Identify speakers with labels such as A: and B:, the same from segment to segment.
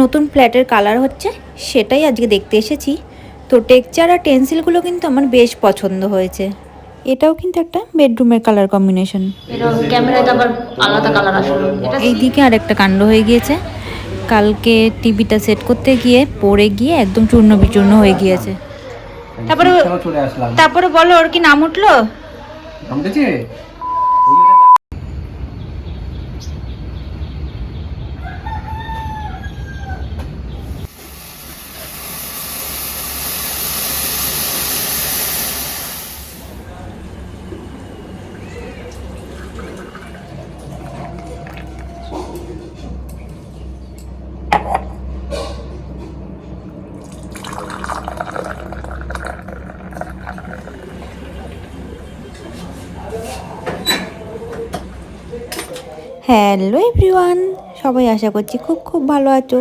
A: নতুন ফ্ল্যাটের কালার হচ্ছে সেটাই আজকে দেখতে এসেছি। তো টেক্সচার আর টেন্সিলগুলো কিন্তু আমার বেশ পছন্দ হয়েছে। এটাও কিন্তু একটা বেডরুমের কালার কম্বিনেশন।
B: এটা ক্যামেরাতে আবার আলাদা কালার আসলো। এটা
A: এইদিকে আর একটা কাণ্ড হয়ে গিয়েছে। কালকে টিভিটা সেট করতে গিয়ে পড়ে গিয়ে একদম চূর্ণ বিচূর্ণ হয়ে গিয়েছে। তারপরে তারপরে বলো ওর কি নাম উঠল? হ্যালো এভরিওয়ান, সবাই আশা করছি খুব খুব ভালো আছো।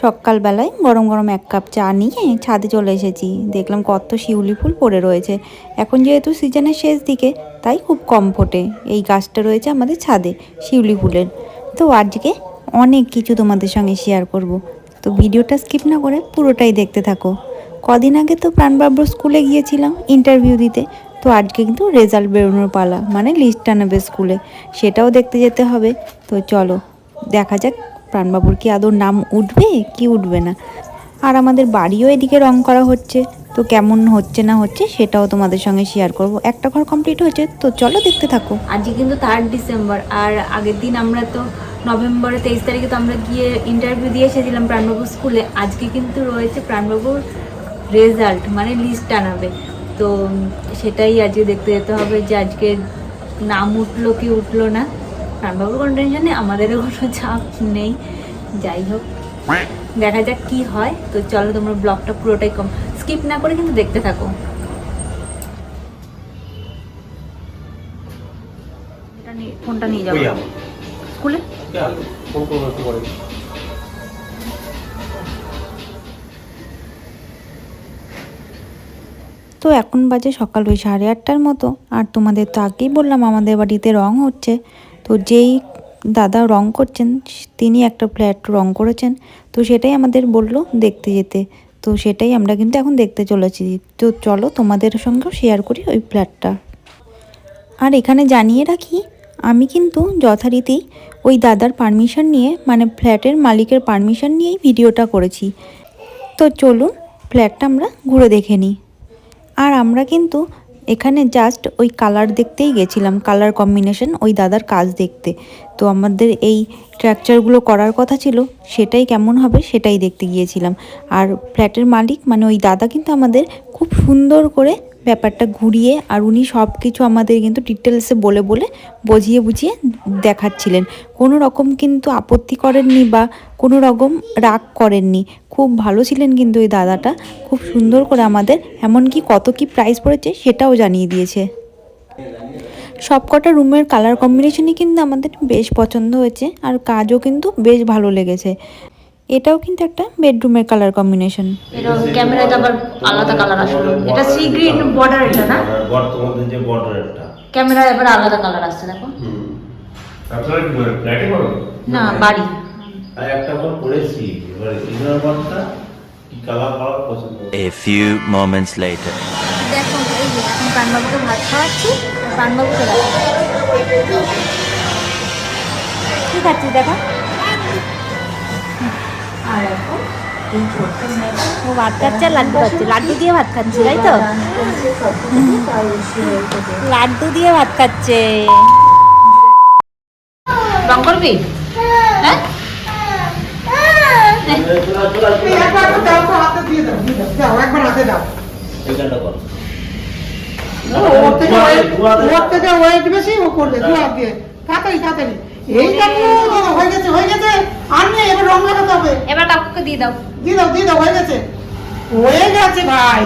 A: সকালবেলায় গরম গরম এক কাপ চা নিয়ে ছাদে চলে এসেছি। দেখলাম কত শিউলি ফুল পড়ে রয়েছে। এখন যেহেতু সিজনের শেষ দিকে, তাই খুব কম ফোটে। এই গাছটা রয়েছে আমাদের ছাদে, শিউলি ফুলের। তো আজকে অনেক কিছু তোমাদের সঙ্গে শেয়ার করব। তো ভিডিওটা স্কিপ না করে পুরোটাই দেখতে থাকো। কদিন আগে তো প্রাণবাব্র স্কুলে গিয়েছিলাম ইন্টারভিউ দিতে। তো আজকে কিন্তু রেজাল্ট বেরোনোর পালা মানে লিস্ট আনাবে স্কুলে সেটাও দেখতে যেতে হবে। তো চলো, দেখা যাক প্রাণবাবুর কি আদৌ নাম উঠবে, কি উঠবে না। আর আমাদের বাড়িও এদিকে রং করা হচ্ছে, তো কেমন হচ্ছে না হচ্ছে সেটাও তোমাদের সঙ্গে শেয়ার করব। একটা ঘর কমপ্লিট হয়েছে, তো চলো দেখতে থাকো।
B: আজকে কিন্তু থার্ড ডিসেম্বর আর আগের দিন আমরা তো নভেম্বরের তেইশ তারিখে তো আমরা গিয়ে ইন্টারভিউ দিয়ে এসেছিলাম প্রাণবাবু স্কুলে আজকে কিন্তু রয়েছে প্রাণবাবুর রেজাল্ট মানে লিস্ট আনাবে তো সেটাই আজকে দেখতে যেতে হবে যে আজকে নাম উঠল কি উঠল না। প্রাণবাবুর কোনো টেনশন নেই আমাদেরও কোনো চাপ নেই। যাই হোক দেখা যাক কি হয়। তো চলো তোমরা ব্লগটা পুরোটাই কম স্কিপ না করে কিন্তু দেখতে থাকো। ফোনটা নিয়ে যাব। স্কুলে?
C: ফোন করব একটু পরে।
A: তো এখন বাজে সকাল ওই সাড়ে আটটার মতো। আর তোমাদের তো আগেই বললাম আমাদের বাড়িতে রং হচ্ছে। তো যেই দাদা রং করছেন, তিনি একটা ফ্ল্যাট রং করেছেন। তো সেটাই আমাদের বলল দেখতে যেতে। তো সেটাই আমরা কিন্তু এখন দেখতে চলেছি। তো চলো তোমাদের সঙ্গেও শেয়ার করি ওই ফ্ল্যাটটা। আর এখানে জানিয়ে রাখি, আমি কিন্তু যথারীতি ওই দাদার পারমিশন নিয়ে মানে ফ্ল্যাটের মালিকের পারমিশন নিয়েই ভিডিওটা করেছি। তো চলুন ফ্ল্যাটটা আমরা ঘুরে দেখে নিই। আর আমরা কিন্তু এখানে জাস্ট ওই কালার দেখতেই গেছিলাম কালার কম্বিনেশন ওই দাদার কাজ দেখতে। তো আমাদের এই ট্র্যাকচারগুলো করার কথা ছিল, সেটাই কেমন হবে সেটাই দেখতে গিয়েছিলাম। আর ফ্ল্যাটের মালিক মানে ওই দাদা কিন্তু আমাদের খুব সুন্দর করে ব্যাপারটা ঘুরিয়ে আর উনি সব কিছু আমাদের কিন্তু ডিটেলসে বলে বলে বুঝিয়ে বুঝিয়ে দেখাচ্ছিলেন। কোনো রকম কিন্তু আপত্তি করেননি বা কোনো রকম রাগ করেননি। খুব ভালো ছিলেন কিন্তু ওই দাদাটা। খুব সুন্দর করে আমাদের, এমনকি কত কি প্রাইস পড়েছে সেটাও জানিয়ে দিয়েছে। সবকটা রুমের কালার কম্বিনেশনই কিন্তু আমাদের বেশ পছন্দ হয়েছে আর কাজও কিন্তু বেশ ভালো লেগেছে। এটাও কিন্তু একটা বেডরুমের কালার কম্বিনেশন
B: এটা ক্যামেরাতে আবার আলাদা কালার আসলো। এটা সি গ্রিন বর্ডার এটা না?
D: যে
B: ক্যামেরায় এবার আলাদা কালার আসছে দেখো।
D: আপনারা কি বলেন ফ্ল্যাটে করো
B: না বাড়ি।
D: আর একটা ঘর করেছি এবারে ইনার ঘরটা কি কালার কালার পছন্দ?
E: A few moments later.
B: দেখো এই যে এখন প্রাণবাবুকে ভাত খাওয়াচ্ছি প্রাণবাবুকে দেখো কি খাচ্ছিস দেখো। আর এখন
A: ও ভাত খাচ্ছে লাড্ডু খাচ্ছে। লাড্ডু দিয়ে ভাত খাচ্ছে তাই তো? লাড্ডু দিয়ে ভাত খাচ্ছে।
B: রং করবি? হ্যাঁ?
F: দাও তো হাতে দিয়ে দাও দিয়ে দাও দাও একবার হাতে দাও।
D: এইখানটা করো।
F: ওর থেকে ওয়েট বেশি ও করবে তাড়াতাড়ি তাড়াতাড়ি। এই দেখো হয়ে গেছে হয়ে গেছে। আর নেই এবার রং লাগাতে হবে।
B: এবার কাকুকে দিয়ে দাও।
F: দিয়ে দাও দিয়ে দাও হয়ে গেছে। হয়ে গেছে ভাই।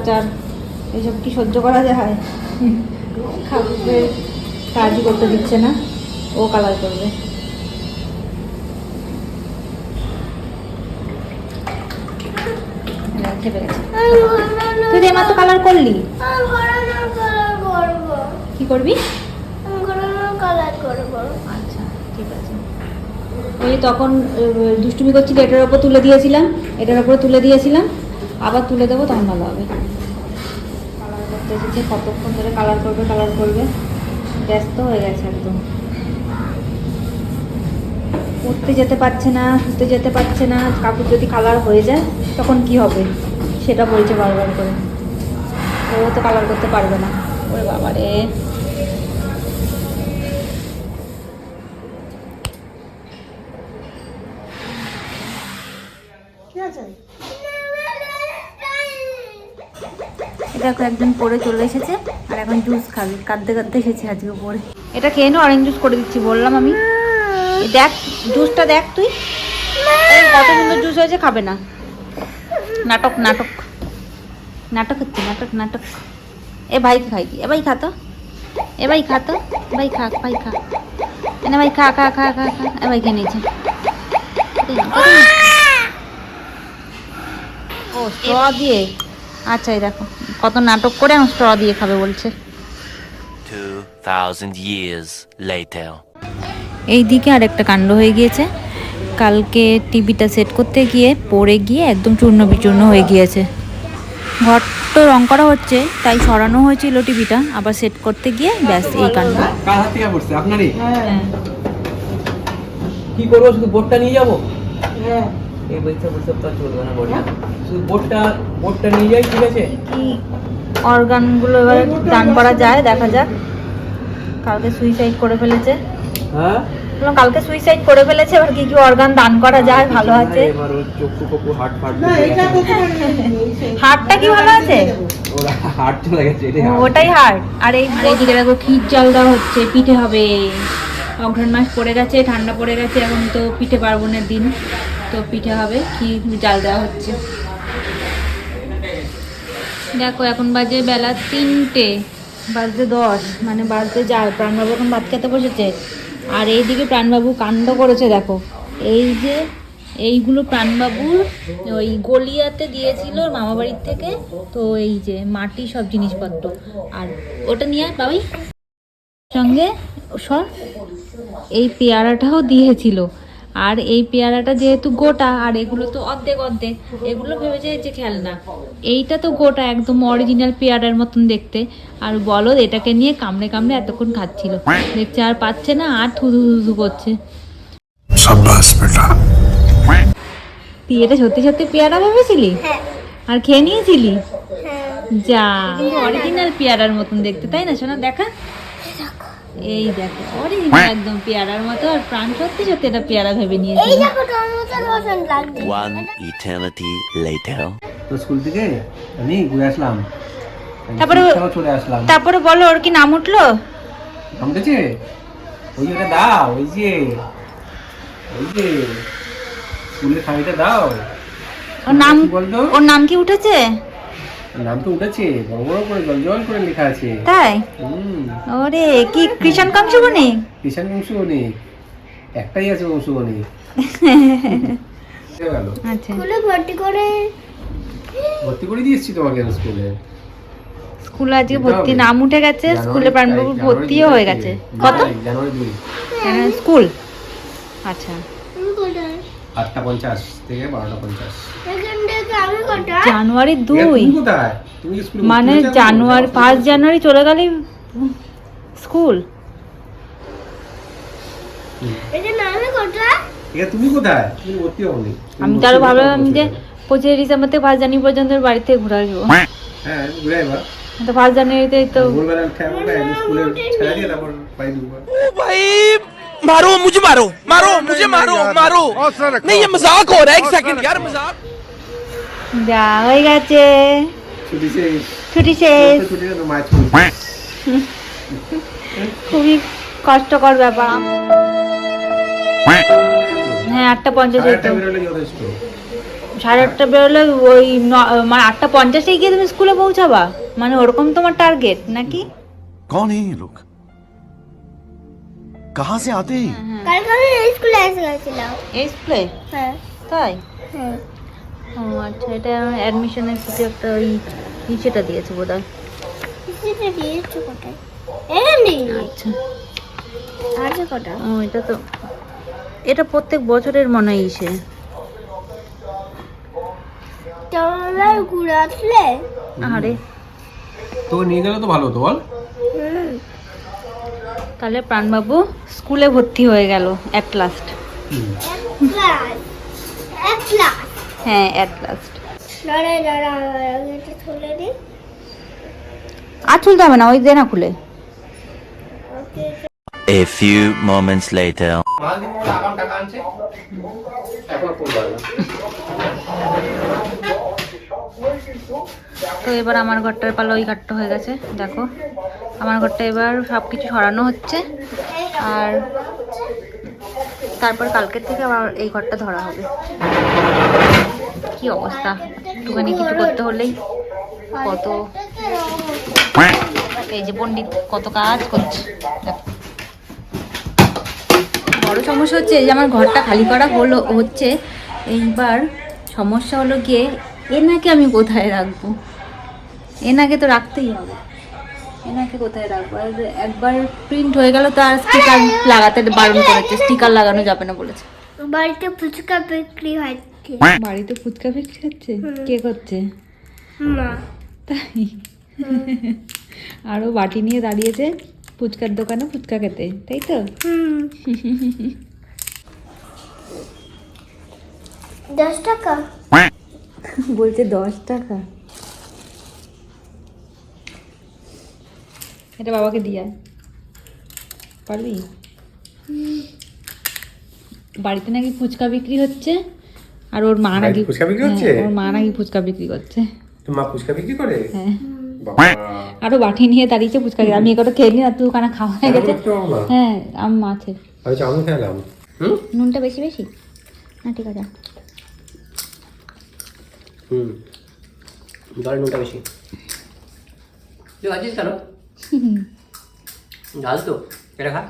A: অত্যাচার এইসব কি সহ্য করা যায়? খাবে, কাজই করতে দিচ্ছে না, ও কালার করবে। এবার খেপে তো কালার করলি? কি করবি? আচ্ছা তখন দুষ্টুমি এটার ওপর তুলে দিয়েছিলাম, এটার ওপর তুলে দিয়েছিলাম। আবার তুলে দেবো, তখন ভালো হবে। কালার করতে কতক্ষণ ধরে কালার করবে কালার করবে। ব্যস্ত হয়ে গেছে একদম। উঠতে যেতে পারছে না, শুতে যেতে পারছে না। কাপড় যদি কালার হয়ে যায়, তখন কি হবে? সেটা বলছে বারবার করে। ও তো কালার করতে পারবে না। ওরে বাবা দেখো একজন পরে চলে এসেছে আর এখন জুস খাবে। কাঁদতে কাঁদতে এসেছে আজকে পরে এটা খেয়ে নো অরেঞ্জ জুস করে দিচ্ছি বললাম আমি। দেখ জুসটা দেখ তুই। কত সুন্দর জুস হয়েছে খাবে না। নাটক নাটক। নাটক হচ্ছে নাটক নাটক। এ ভাই খাই কি? এ ভাই খাতো এ ভাই খা তো। ভাই খা ভাই খা। এনে ভাই খা খা খা খা খা। এ ভাই খেয়ে নিয়েছে। ও স্ট্র দিয়ে। আচ্ছা এই দেখো। কত নাটক করে এখন স্ট্র দিয়ে খাবে বলছে।
E: 2,000 years later.
G: এই দিকে আর একটা কাণ্ড হয়ে গিয়েছে। কালকে টিভিটা সেট করতে গিয়ে পড়ে গিয়ে একদম চূর্ণ বিচূর্ণ হয়ে গিয়েছে। ঘর তো রং করা হচ্ছে তাই সরানো হয়েছিল টিভিটা। আবার সেট করতে গিয়ে ব্যাস এই কাণ্ড।
C: কার হাত থেকে পড়ছে? আপনারই?
F: হ্যাঁ।
C: কি করব শুধু বোর্ডটা নিয়ে যাব?
F: হ্যাঁ।
C: এই বসে তো চলবে না বোর্ডটা শুধু বোর্ডটা বোর্ডটা নিয়ে যাই ঠিক আছে?
A: কি অর্গানগুলো এবার দান করা যায় দেখা যাক। কালকে সুইসাইড করে ফেলেছে।
C: হ্যাঁ?
A: কালকে সুইসাইড করে ফেলেছে এবার কি কি অর্গান দান করা যায় ভালো আছে। হাড়টা কি ভালো আছে। ওটাই হার্ড আর এই এইদিকে দেখো ক্ষীর জল দেওয়া হচ্ছে পিঠে হবে। অঘ্রাণ মাস পড়ে গেছে ঠান্ডা পড়ে গেছে এখন তো পিঠে পার্বণের দিন। তো পিঠে হবে ক্ষীর জাল দেওয়া হচ্ছে। দেখো, এখন বাজে বেলা তিনটে বাজতে দশ মানে বাজতে যায় প্রাণবাবু এখন ভাত খেতে বসেছে। আর এইদিকে প্রাণবাবু কাণ্ড করেছে, দেখো। এই যে, এইগুলো প্রাণবাবুর ওই গলিয়াতে দিয়েছিল মামা বাড়ির থেকে, তো এই যে মাটি সব জিনিসপত্র। আর ওটা নিয়ে আয়, বাবাই। সঙ্গে সব এই পেয়ারাটাও দিয়েছিল। আর এই পেয়ারাটা যেহেতু গোটা আর এগুলো তো অর্ধেক অর্ধেক এগুলো ভেবেছে যে খেলনা। এইটা তো গোটা একদম অরিজিনাল পেয়ারার মতন দেখতে। আর বলো এটাকে নিয়ে কামড়ে কামড়ে এতক্ষণ খাচ্ছিল। দেখছে আর পাচ্ছে না আর থুধু থুধু করছে। তুই এটা সত্যি সত্যি পেয়ারা ভেবেছিলি? আর খেয়ে নিয়েছিলি? যা অরিজিনাল পেয়ারার মতন দেখতে তাই না শোনা দেখা। এই দেখো একদম পেয়ারার মতো আর প্রাণ সত্যি সত্যি এটা পেয়ারা ভেবে নিয়েছিল
E: One eternity later.
C: তো স্কুল থেকে আমি ঘুরে আসলাম।
A: তারপরে-
C: চলে আসলাম।
A: তারপরে বলো ওর কি নাম উঠল?
C: ঘামতেছে ওই যে দাও ওই যে। ওই যে স্কুলের খামিটা দাও।
A: ওর নাম ওর নাম কি উঠেছে?
C: নাম তো উঠেছে বড় বড় করে জল করে লেখা আছে।
A: তাই? ওরে কি কৃষাণ কাংশ বনে
C: কিষান একটাই আছে গেল।
A: আচ্ছা।
C: ভর্তি করে? দিয়েছি তোমাকে স্কুলে।
A: স্কুলে আজকে ভর্তি নাম উঠে গেছে স্কুলে প্রাণবাবুর ভর্তিও হয়ে গেছে। কত?
C: দুই।
A: হ্যাঁ, স্কুল? আচ্ছা।
C: আটটা পঞ্চাশ থেকে বারোটা পঞ্চাশ।
A: জানুয়ারি
C: এ,
A: দুই
C: তুমি কোথায় তুমি কি স্কুলে
A: মানে
C: ভর্তি হয়েছো?
A: জানুয়ারি ফার্স্ট জানুয়ারি চলে গেলেই স্কুল
C: এ, তুমি কোথায় তুমি ভর্তি হওনি তুমি
A: আমি তো আরো
C: ভর্তি
A: ভাবলাম
C: হতে
A: যে
C: বলছিলে।
A: পঁচিশে ডিসেম্বর থেকে ফার্স্ট জানুয়ারি পর্যন্ত ওর বাড়ি থেকে ঘুরে আসবো
C: হ্যাঁ ঘুরে এবার
A: তো ফার্স্ট জানুয়ারিতে তো
C: ভোরবেলা উঠে আমরা একদম স্কুলে ছেড়ে দিয়ে তারপর বাড়ি ঢুকবো
H: भाई मारो मुझे मारो मारो मुझे मारो मारो नहीं ये मजाक हो रहा है एक सेकंड यार मजाक
A: যা হয়ে গেছে।
C: ছুটি শেষ।
A: ছুটি শেষ। খুবই কষ্টকর ব্যাপার। হ্যাঁ আটটা পঞ্চাশ
C: সাড়ে আটটা বেরোলে
A: ওই মানে আটটা পঞ্চাশে গিয়ে তুমি স্কুলে পৌঁছাবা? মানে ওরকম তোমার টার্গেট নাকি?
I: হ্যাঁ, হ্যাঁ। কন এই লোক কাহা সে আতে
J: কালকে আমি স্কুলে এসে গেছিলাম।
A: স্কুলে?
J: হ্যাঁ।
A: তাই?
J: হ্যাঁ।
A: ও আচ্ছা এটা অ্যাডমিশনের কিছু একটা ওই ইসেটা দিয়েছে বোধ হয়
J: কোথায়?
A: আচ্ছা।
J: আছে কটা?
A: ও এটা তো এটা প্রত্যেক বছরের মনে হয় ইসে।
J: তোমরা ঘুরে
A: আরে।
C: তো নিয়ে গেলে তো ভালো হতো বল।
A: তাহলে প্রাণবাবু স্কুলে ভর্তি হয়ে গেল অ্যাট লাস্ট
J: ক্লাস এক ক্লাস
A: হ্যাঁ অ্যাট লাস্ট আর চলতে হবে না ওই দে না খুলে।
E: A few moments later.
A: তো এবার আমার ঘরটার পালা ওই ঘরটা হয়ে গেছে দেখো। আমার ঘরটা এবার সব কিছু সরানো হচ্ছে আর তারপর কালকের থেকে আবার এই ঘরটা ধরা হবে। কি অবস্থা? একটুখানি কিছু করতে হলেই কত এই যে পণ্ডিত কত কাজ করছে। বড় সমস্যা হচ্ছে এই যে আমার ঘরটা খালি করা হলো হচ্ছে এইবার সমস্যা হলো গিয়ে এনাকে আমি কোথায় রাখব? এনাকে তো রাখতেই হবে। এনাকে কোথায় রাখব? আর একবার প্রিন্ট হয়ে গেল তো আর স্টিকার লাগাতে বারণ করেছে স্টিকার লাগানো যাবে না বলেছে।
J: বাড়িতে ফুচকা বিক্রি হচ্ছে
A: বাড়িতে ফুচকা বিক্রি হচ্ছে? কে করছে?
J: মা।
A: তাই? আরও বাটি নিয়ে দাঁড়িয়েছে ফুচকার দোকানে ফুচকা খেতে তাই তো?
J: দশ টাকা?
A: বলছে দশ টাকা। এটা বাবাকে দিয়ে। পারবি? বাড়িতে নাকি ফুচকা বিক্রি হচ্ছে? আর ওর মা নাকি
C: ফুচকা বিক্রি?
A: হ্যাঁ, ওর মা নাকি ফুচকা বিক্রি করছে।
C: তো মা ফুচকা বিক্রি করে?
A: হ্যাঁ। আরও বাটি নিয়ে দাঁড়িয়েছে ফুচকা আমি এগুলো খেয়ে নি আর তুই ওখানে খাওয়া হয়ে গেছে।
C: না।
A: হ্যাঁ আম
C: আমি তো আমি খেলাম। হুম?
A: নুনটা বেশি বেশি? না ঠিক আছে।
C: হুম। জল নুনটা বেশি। আছিস কেন? ঝাল তো। এটা খা।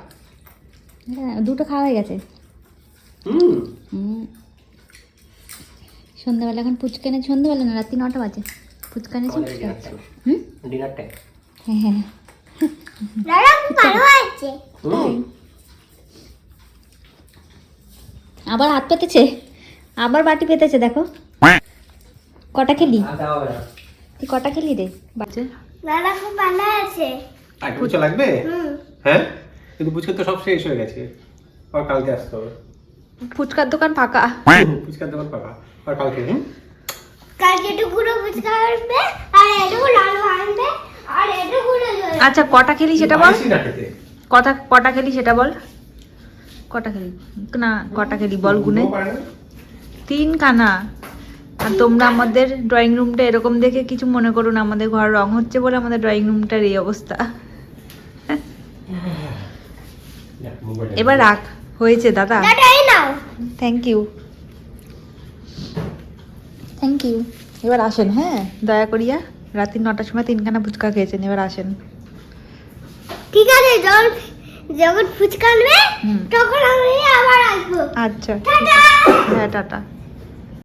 A: হ্যাঁ দুটো খাওয়া হয়ে গেছে।
C: হুম।
A: হুম। সন্ধ্যাবেলা এখন ফুচকা এনেছে সন্ধ্যাবেলা না রাত্রি নটা বাজে। ফুচকা এনেছে হুম?
C: ডিনার টাইম
A: হ্যাঁ হ্যাঁ।
J: দাদা খুব ভালো আছে
C: হুম।
A: আবার হাত পেতেছে? আবার বাটি পেতেছে দেখো। কটা খেলি? তুই কটা খেলি রে? বাচ্চা
J: দাদা খুব ভালো আছে
C: আর ফুচকা লাগবে? হ্যাঁ? কিন্তু ফুচকা তো সব শেষ হয়ে গেছে। আর কালকে আসতে হবে।
A: ফুচকার দোকান ফাঁকা।
C: ফুচকার দোকান পাকা আর কালকে
J: কালকে একটু গুঁড়ো ফুচকা আনবে আর একটু লালু আনবে আর একটু গুঁড়ো
A: আচ্ছা কটা খেলি সেটা বল? কথা কটা খেলি সেটা বল? কটা খেলি? না কটা খেলি বল গুনে? তিন কানা আর তোমরা আমাদের ড্রয়িং রুমটা এরকম দেখে কিছু মনে করুন আমাদের ঘর রং হচ্ছে বলে আমাদের ড্রয়িং রুমটার এই অবস্থা। এবার রাখ। হয়েছে দাদা। থ্যাংক ইউ থ্যাংক ইউ এবার আসেন হ্যাঁ? দয়া করিয়া রাত্রি নটার সময় তিনখানা ফুচকা খেয়েছেন এবার আসেন।
J: ঠিক আছে জল যখন ফুচকা আনবে
A: হুম।
J: তখন আমি আবার আসব।
A: আচ্ছা হ্যাঁ টাটা।